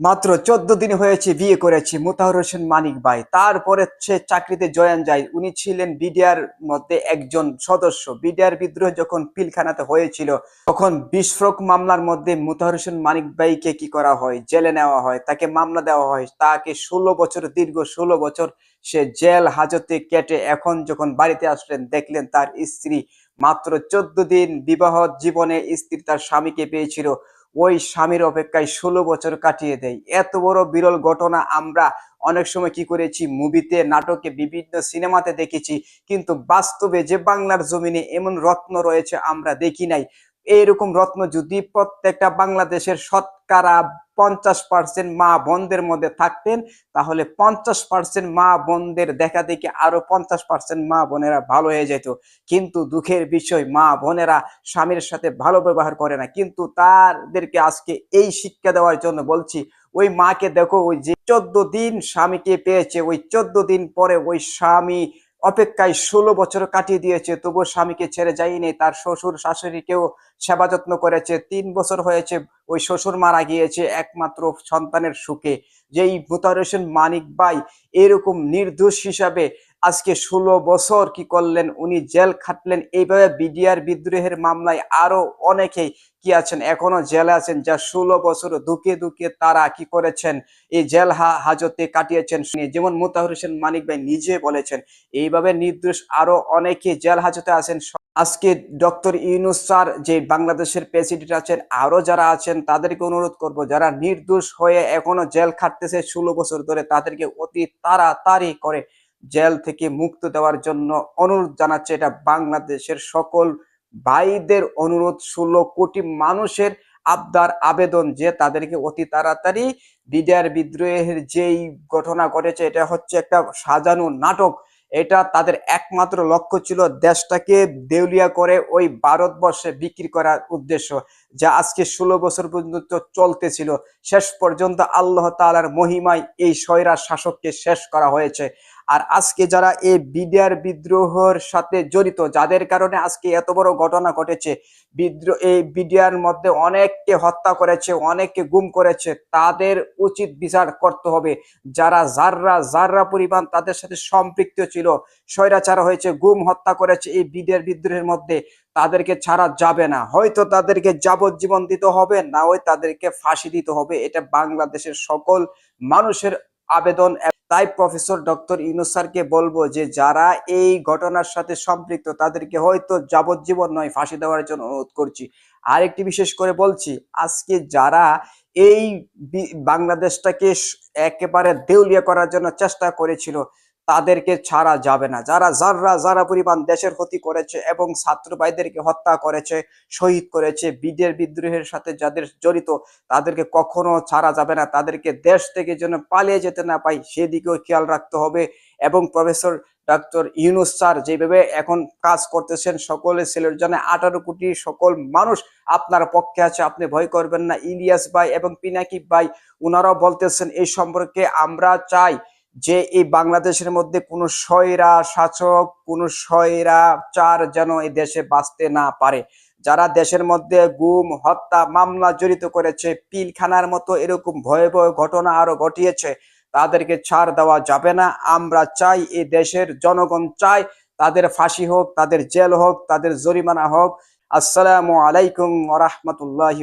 মাত্র চোদ্দ দিন হয়েছে বিয়ে করেছে মোতাহার হোসেন মানিক ভাই। তারপরে সে চাকরিতে জয়েন যায়। উনি ছিলেন বিডিআর মধ্যে একজন সদস্য। বিডিআর বিদ্রোহ যখন পিলখানাতে হয়েছিল, তখন বিস্ফোরক মামলার মধ্যে মোতাহার হোসেন মানিক ভাইকে কি করা হয়? জেলে নেওয়া হয়, তাকে মামলা দেওয়া হয়। তাকে ষোলো বছর, দীর্ঘ ষোলো বছর সে জেল হাজতে কেটে এখন যখন বাড়িতে আসলেন, দেখলেন তার স্ত্রী মাত্র চোদ্দ দিন বিবাহ জীবনে স্ত্রী তার স্বামীকে পেয়েছিল। ওই স্বামীর অপেক্ষায় ষোলো বছর কাটিয়ে দেয়। এত বড় বিরল ঘটনা আমরা অনেক সময় কি করেছি? মুভিতে, নাটকে, বিভিন্ন সিনেমাতে দেখেছি। কিন্তু বাস্তবে যে বাংলার জমিনে এমন রত্ন রয়েছে আমরা দেখি নাই। এইরকম রত্ন যদি প্রত্যেকটা বাংলাদেশের শতকরা পঞ্চাশ পার্সেন্ট মা বোনদের মধ্যে থাকতেন, তাহলে পঞ্চাশ পার্সেন্ট মা বোনদের দেখা দেখি আরও পঞ্চাশ পার্সেন্ট মা বোনেরা ভালো হয়ে যেত। কিন্তু দুঃখের বিষয়, মা বোনেরা স্বামীর সাথে ভালো ব্যবহার করে না। কিন্তু তাদেরকে আজকে এই শিক্ষা দেওয়ার জন্য বলছি, ওই মাকে দেখো, ওই যে চোদ্দ দিন স্বামীকে পেয়েছে, ওই চোদ্দ দিন পরে ওই স্বামী অপেক্ষায় ষোলো বছর কাটিয়ে দিয়েছে, তবুও স্বামীকে ছেড়ে যায়নি, তার শ্বশুর শাশুড়িকেও সেবা যত্ন করেছে, তিন বছর হয়েছে ওই শ্বশুর মারা গিয়েছে, একমাত্র সন্তানের সুখে। যেই মুতার মানিক বাই এরকম নির্দোষ হিসাবে আজকে ষোলো বছর কি করলেন? উনি জেল খাটলেন। এইভাবে বিডিআর বিদ্রোহের মামলায় আরও অনেকেই কি আছেন, এখনও জেলে আছেন, যা ষোলো বছর দুকে দুকে তারা কি করেছেন? এই জেল হাজতে কাটিয়েছেন। যেমন মুতাহুর হোসেন মানিক ভাই নিজে বলেছেন, এইভাবে নির্দোষ আরও অনেকে জেল হাজতে আছেন। আজকে ডক্টর ইউনুস স্যার যে বাংলাদেশের প্রেসিডেন্ট আছেন, আরও যারা আছেন, তাদেরকে অনুরোধ করব, যারা নির্দোষ হয়ে এখনও জেল খাটতেছে ষোলো বছর ধরে, তাদেরকে অতি তাড়াতাড়ি করে জেল থেকে মুক্ত দেওয়ার জন্য অনুরোধ জানাচ্ছে। এটা বাংলাদেশের সকল ভাইদের অনুরোধ। ষোলো কোটি মানুষের আবদার, আবেদন যে তাদেরকে অতি তাড়াতাড়ি বিডিআর বিদ্রোহের যেই ঘটনা ঘটেছে, এটা হচ্ছে একটা সাজানো নাটক। এটা তাদের একমাত্র লক্ষ্য ছিল দেশটাকে দেউলিয়া করে ওই ভারতবর্ষে বিক্রি করার উদ্দেশ্য, যা আজকে ষোলো বছর পর্যন্ত চলতেছিল। শেষ পর্যন্ত আল্লাহ তালার মহিমায় এই সয়রা শাসককে শেষ করা হয়েছে। আর আজকে যারা এই বিডিআর বিদ্রোহের সাথে জড়িত, যাদের কারণে আজকে এত বড় ঘটনা ঘটেছে বিদ্রোহ এই বিডিআর মধ্যে অনেককে হত্যা করেছে, অনেককে গুম করেছে, তাদের উচিত বিচার করতে হবে। যারা যাররা যাররা পরিমাণ তাদের সাথে সম্পৃক্ত ছিল, স্বৈরাচার হয়েছে, গুম হত্যা করেছে এই বিডিআর বিদ্রোহের মধ্যে, তাদেরকে ছাড়া যাবে না। হয়তো তাদেরকে যাবজ্জীবন দিতে হবে, না ওই তাদেরকে ফাঁসি দিতে হবে। এটা বাংলাদেশের সকল মানুষের আবেদন তাই প্রফেসর ডক্টর ইউনুস স্যারকে বলব যে যারা এই ঘটনার সাথে সম্পৃক্ত, তাদেরকে হয়তো যাবজ্জীবন নয় ফাঁসি দেওয়ার জন্য অনুরোধ করছি। আরেকটি বিশেষ করে বলছি, আজকে যারা এই বাংলাদেশটাকে একেবারে দেউলিয়া করার জন্য চেষ্টা করেছিল তাদেরকে ছাড়া যাবে না। যারা যারা যারা পরিমাণ দেশের ক্ষতি করেছে এবং ছাত্র ভাইদেরকে হত্যা করেছে, শহীদ করেছে বিদের বিদ্রোহের সাথে যাদের জড়িত, তাদেরকে কখনো ছাড়া যাবে না। তাদেরকে দেশ থেকে যেন পালিয়ে যেতে না পাই, সেদিকেও খেয়াল রাখতে হবে এবং প্রফেসর ডক্টর ইউনুস স্যার যেভাবে এখন কাজ করতেছেন, সকলে ছেলের জন্য আঠারো কোটি সকল মানুষ আপনার পক্ষে আছে, আপনি ভয় করবেন না। ইলিয়াস ভাই এবং পিনাকি ভাই ওনারাও বলতেছেন, এই সম্পর্কে আমরা চাই যে এই বাংলাদেশের মধ্যে কোনো সয়রা শাসক, কোনো সয়রা চার যেন এই দেশে বাঁচতে না পারে। যারা দেশের মধ্যে গুম, হত্যা, মামলা জড়িত করেছে, পিলখানার মতো এরকম ভয়াবহ ঘটনা আরও ঘটিয়েছে, তাদেরকে ছাড় দেওয়া যাবে না। আমরা চাই এই দেশের জনগণ চাই তাদের ফাঁসি হোক, তাদের জেল হোক, তাদের জরিমানা হোক। আসসালামু আলাইকুম রহমতুল্লাহ